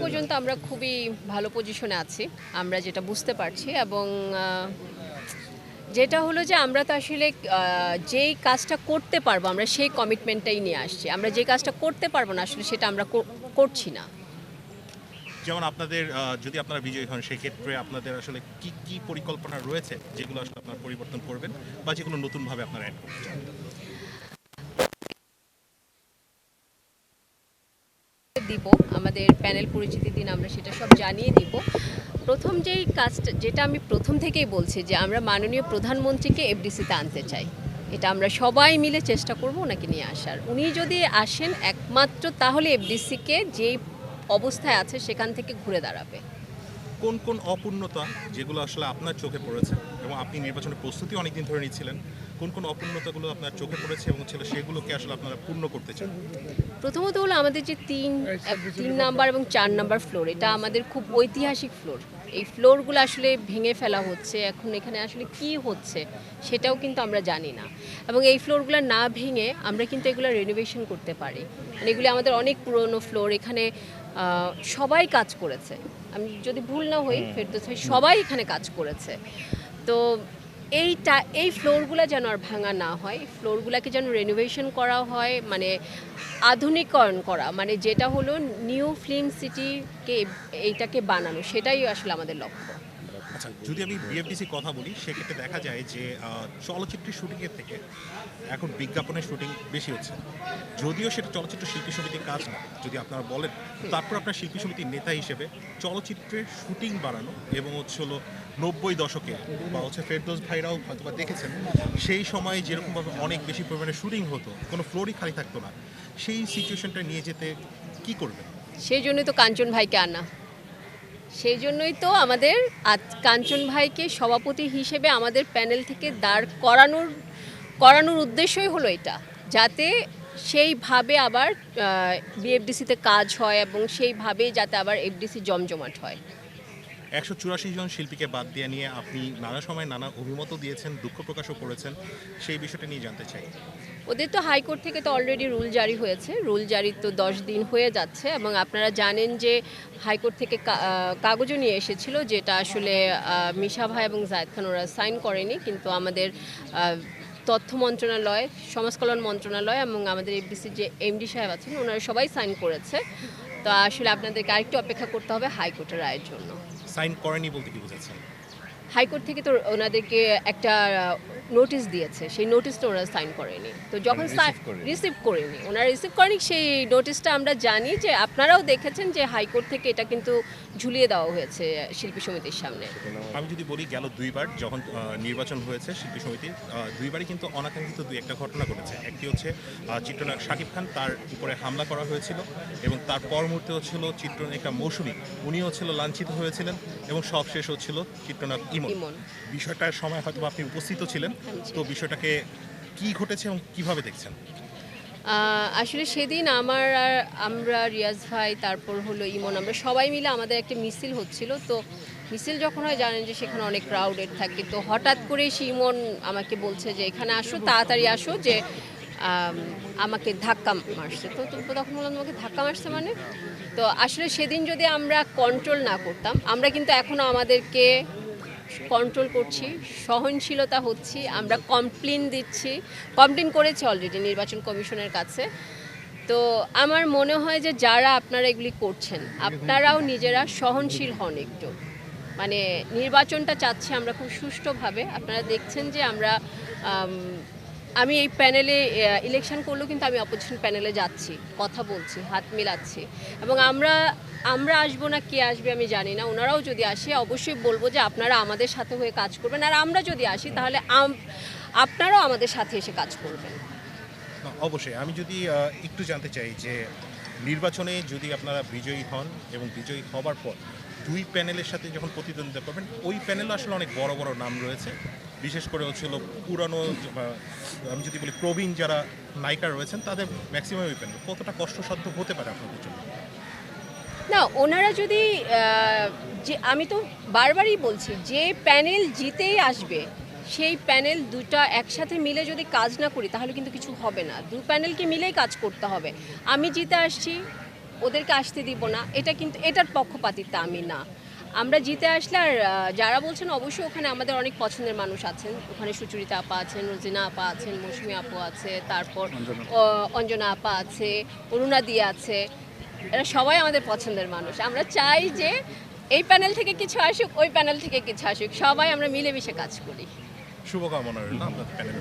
পর্যন্ত আমরা খুবই ভালো পজিশনে আছি, আমরা যেটা বুঝতে পারছি এবং যেটা হলো যে আমরা তো আসলে যেই কাজটা করতে পারব, আমরা সেই কমিটমেন্টটাই নিয়ে আসছি। আমরা যে কাজটা করতে পারব না, আসলে সেটা আমরা কর- করছি না। যেমন আপনাদের যদি আপনারা বিজয়ী হন, সেক্ষেত্রে আপনাদের আসলে কি কি পরিকল্পনা রয়েছে যেগুলো আসলে আপনারা পরিবর্তন করবেন বা যেগুলো নতুনভাবে আপনারা অ্যাড করতে দিব, আমাদের প্যানেল পরিচিতি দিন, আমরা সেটা সব জানিয়ে দিব। প্রথম যেই কাজটা, যেটা আমি প্রথম থেকেই বলছি যে আমরা মাননীয় প্রধানমন্ত্রীকে এফডিসিতে আনতে চাই। এটা আমরা সবাই মিলে চেষ্টা করব ওনাকে নিয়ে আসার। উনি যদি আসেন একমাত্র তাহলে এফডিসিকে যেই অবস্থায় আছে সেখান থেকে ঘুরে দাঁড়াবে। কোন কোন অপূর্ণতা যেগুলো আসলে আপনার চোখে পড়েছে এবং আপনি নির্বাচনের প্রস্তুতি অনেকদিন ধরে নিচ্ছিলেন, কোন কোন অপূর্ণতাগুলো আপনার চোখে পড়েছে এবং ছিল সেগুলোকে আসলে আপনারা পূর্ণ করতে চান? প্রথমত হলো আমাদের যে তিন তিন নাম্বার এবং চার নাম্বার ফ্লোর এটা আমাদের খুব ঐতিহাসিক ফ্লোর এই ফ্লোরগুলো আসলে ভেঙে ফেলা হচ্ছে এখন এখানে আসলে কি হচ্ছে সেটাও কিন্তু আমরা জানি না। এবং এই ফ্লোরগুলো না ভেঙে আমরা কিন্তু এগুলো রেনোভেশন করতে পারি। মানে এগুলি আমাদের অনেক পুরনো ফ্লোর এখানে সবাই কাজ করেছে। আমি যদি ভুল না হই ফেরত ভাই সবাই এখানে কাজ করেছে। তো এইটা, এই ফ্লোরগুলো যেন আর ভাঙা না হয়, ফ্লোরগুলোকে যেন রেনোভেশন করা হয় মানে আধুনিকরণ করা মানে যেটা হলো নিউ ফিল্ম সিটিকে এইটাকে বানানো, সেটাই আসলে আমাদের লক্ষ্য। আচ্ছা যদি আমি বিএফডিসি কথা বলি, সেক্ষেত্রে দেখা যায় যে চলচ্চিত্রের শুটিংয়ের থেকে এখন বিজ্ঞাপনের শুটিং বেশি হচ্ছে। যদিও সেটা চলচ্চিত্র শিল্পী সমিতির কাজ না, যদি আপনারা বলেন, তারপর আপনার শিল্পী সমিতির নেতা হিসেবে চলচ্চিত্রের শুটিং বাড়ানো এবং হচ্ছে হলো নব্বই দশকে বা হচ্ছে ফেরদোস ভাইরাও হয়তো বা দেখেছেন, সেই সময় যেরকমভাবে অনেক বেশি পরিমাণে শুটিং হতো, কোনো ফ্লোরই খালি থাকতো না, সেই সিচুয়েশনটা নিয়ে যেতে কি করবেন? সেই জন্যই তো কাঞ্চন ভাইকে আনা। সেই জন্যই তো আমাদের কাঞ্চন ভাইকে সভাপতি হিসেবে আমাদের প্যানেল থেকে দাঁড় করানোর করানোর উদ্দেশ্যই হলো এটা। যাতে সেইভাবে আবার বিএফডিসিতে কাজ হয় এবং সেইভাবে যাতে আবার এফডিসি জমজমাট হয়। একশো চুরাশি জন শিল্পীকে বাদ দিয়ে নিয়ে আপনি নানা সময় নানা অভিমত দিয়েছেন, দুঃখ প্রকাশও করেছেন, সেই বিষয়টা নিয়ে জানতে চাই। ওদের তো হাইকোর্ট থেকে তো অলরেডি রুল জারি হয়েছে। রুল জারি তো দশ দিন হয়ে যাচ্ছে এবং আপনারা জানেন যে হাইকোর্ট থেকে কাগজও নিয়ে এসেছিল যেটা আসলে মিশা ভাই এবং জায়দ খান ওরা সাইন করেনি, কিন্তু আমাদের তথ্য মন্ত্রণালয় সমাজ কল্যাণ মন্ত্রণালয় এবং আমাদের এফডিসির যে এমডি সাহেব আছেন, ওনারা সবাই সাইন করেছে। তো আসলে আপনাদেরকে আরেকটু অপেক্ষা করতে হবে হাইকোর্টের রায়ের জন্য। সাইন করেনি বলতে কি বোঝাচ্ছেন? হাইকোর্ট থেকে তো ওনাদেরকে একটা নোটিশ দিয়েছে সেই নোটিশটা ওনারা সাইন করেনি। তো যখন রিসিভ করেনি। ওনারা রিসিভ করেনি সেই নোটিশটা আমরা জানি যে আপনারাও দেখেছেন যে হাইকোর্ট থেকে এটা কিন্তু ঝুলিয়ে দেওয়া হয়েছে শিল্পী সমিতির সামনে। আমি যদি বলি গেল দুইবার যখন নির্বাচন হয়েছে শিল্পী সমিতির দুইবারই কিন্তু অনাকাঙ্ক্ষিত দুই একটা ঘটনা ঘটেছে। একটি হচ্ছে চিত্রনায়ক শাকিব খান তার উপরে হামলা করা হয়েছিল এবং তার পর মুহূর্তে হচ্ছিল চিত্রনায়িকা মৌসুমী। উনি হচ্ছিল লাঞ্ছিত হয়েছিলেন এবং সবশেষ হচ্ছিল চিত্রনায়ক ইমন। বিষয়টার সময় হয়তো আপনি উপস্থিত ছিলেন। তো বিষয়টাকে কি ঘটেছে এবং কীভাবে দেখছেন? আসলে সেদিন আমার আর আমরা, রিয়াজ ভাই, তারপর হলো ইমন, আমরা সবাই মিলে আমাদের একটা মিছিল হচ্ছিল। তো মিছিল যখন হয় জানেন যে সেখানে অনেক ক্রাউডেড থাকে। তো হঠাৎ করেই সে ইমন আমাকে বলছে যে, এখানে আসো, তাড়াতাড়ি আসো যে আমাকে ধাক্কা মারছে। তো তো তখন বললাম, তোমাকে ধাক্কা মারছে মানে? তো আসলে সেদিন যদি আমরা কন্ট্রোল না করতাম, আমরা কিন্তু এখনও আমাদেরকে কন্ট্রোল করছি, সহনশীলতা হচ্ছি, আমরা কমপ্লেন দিচ্ছি কমপ্লেন করেছি অলরেডি নির্বাচন কমিশনের কাছে। তো আমার মনে হয় যে যারা আপনারা এগুলি করছেন, আপনারাও নিজেরা সহনশীল হন একটু। মানে নির্বাচনটা চাচ্ছি আমরা খুব সুষ্ঠুভাবে। আপনারা দেখছেন যে আমরা আম, এই প্যানেলে ইলেকশন করলেও কিন্তু আমি অপোজিশন প্যানেলে যাচ্ছি কথা বলছি হাত মিলাচ্ছি। এবং আমরা আমরা আসব না কে আসবে আমি জানি না। ওনারাও যদি আসে অবশ্যই বলব যে আপনারা আমাদের সাথে হয়ে কাজ করবেন। আর আমরা যদি আসি তাহলে আপনারাও আমাদের সাথে এসে কাজ করবেন। অবশ্যই। আমি যদি একটু জানতে চাই যে নির্বাচনে যদি আপনারা বিজয়ী হন এবং বিজয়ী হবার পর দুই প্যানেলের সাথে যখন প্রতিদ্বন্দ্বিতা করবেন, ওই প্যানেলে আসলে অনেক বড় বড় নাম রয়েছে। বিশেষ করে হচ্ছিল পুরানো আমি যদি বলি প্রবীণ যারা নায়িকা রয়েছেন, তাদের ম্যাক্সিমাম ওই প্যানেল। কতটা কষ্টসাধ্য হতে পারে আপনাদের জন্য? না, ওনারা যদি যে, আমি তো বারবারই বলছি, যে প্যানেল জিতেই আসবে, সেই প্যানেল দুটা একসাথে মিলে যদি কাজ না করি, তাহলে কিন্তু কিছু হবে না। দু প্যানেলকে মিলেই কাজ করতে হবে। আমি জিতে আসছি ওদেরকে আসতে দিব না। এটা কিন্তু এটার পক্ষপাতিত্ব আমি না। আমরা জিতে আসলে আর যারা বলছেন অবশ্যই ওখানে আমাদের অনেক পছন্দের মানুষ আছেন। ওখানে সুচরিতা আপা আছেন রোজিনা আপা আছেন মৌসুমি আপু আছে তারপর অঞ্জনা আপা আছে অরুণা দি আছে। এরা সবাই আমাদের পছন্দের মানুষ। আমরা চাই যে এই প্যানেল থেকে কিছু আসুক ওই প্যানেল থেকে কিছু আসুক। সবাই আমরা মিলেমিশে কাজ করি। শুভকামনা রইল আপনাদের প্যানেল।